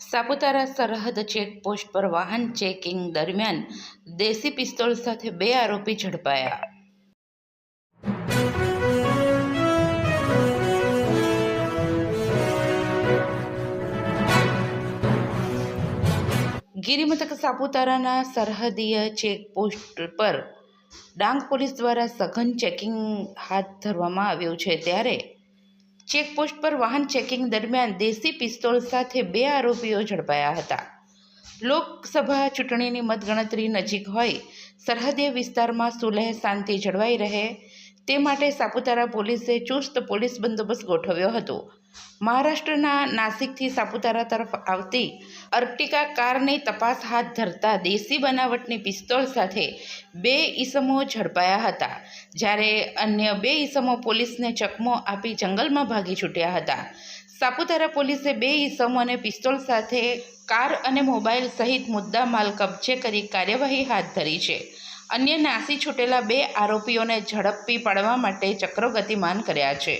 સાપુતારા સરહદ ચેકપોસ્ટ પર વાહન ચેકિંગ દરમિયાન દેશી પિસ્તોલ સાથે બે આરોપી ઝડપાયા. ગિરિમથક સાપુતારાના સરહદીય ચેકપોસ્ટ પર ડાંગ પોલીસ દ્વારા સઘન ચેકિંગ હાથ ધરવામાં આવ્યું છે. ત્યારે ચેકપોસ્ટ પર વાહન ચેકિંગ દરમિયાન દેશી પિસ્તોલ સાથે બે આરોપીઓ ઝડપાયા હતા. લોકસભા ચૂંટણીની મતગણતરી નજીક હોય સરહદીય વિસ્તારમાં સુલેહ શાંતિ જળવાઈ રહે તે માટે સાપુતારા પોલીસે ચુસ્ત પોલીસ બંદોબસ્ત ગોઠવ્યો હતો. મહારાષ્ટ્રના નાસિકથી સાપુતારા તરફ આવતી અર્ટિકા કારની તપાસ હાથ ધરતા દેશી બનાવટની પિસ્તોલ સાથે બે ઈસમો ઝડપાયા હતા, જ્યારે અન્ય બે ઈસમો પોલીસને ચકમો આપી જંગલમાં ભાગી છૂટ્યા હતા. સાપુતારા પોલીસે બે ઈસમોને પિસ્તોલ સાથે કાર અને મોબાઈલ સહિત મુદ્દામાલ કબજે કરી કાર્યવાહી હાથ ધરી છે. અન્ય નાસી છૂટેલા બે આરોપીઓને ઝડપી પાડવા માટે ચક્રો ગતિમાન કર્યા છે.